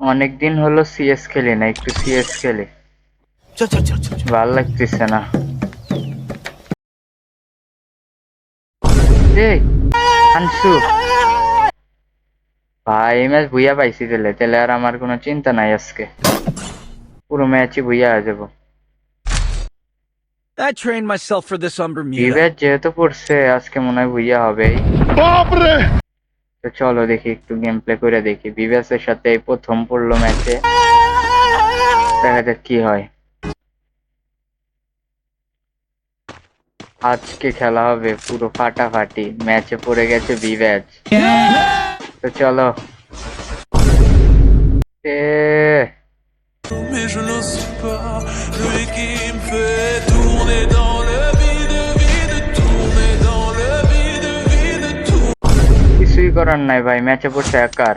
অনেকদিন হলো সিএস খেলি না একটু সিএস খেলি। ভালো লাগতেছে না। ভাই ম্যাচ ভুইয়া পাইছি তাহলে তেলে আর আমার কোনো চিন্তা নাই আজকে। পুরো ম্যাচই ভুইয়া হয়ে যাব। I trained myself for this on Bermuda. যেহেতু পড়ছে আজকে মনে হয় ভুইয়া হবেই। বাপরে! তো চলো দেখি একটু গেম প্লে করে দেখি। বিবেসের সাথে এই প্রথম পড়ল ম্যাচে দেখা যাক কি হয়। আজকে খেলা হবে পুরো ফাটাফাটি। ম্যাচে পড়ে গেছে বিবেচ তো চলো। এ mais je ne suis pas lui qui করার নাই ভাই ম্যাচে পড়ছে একার।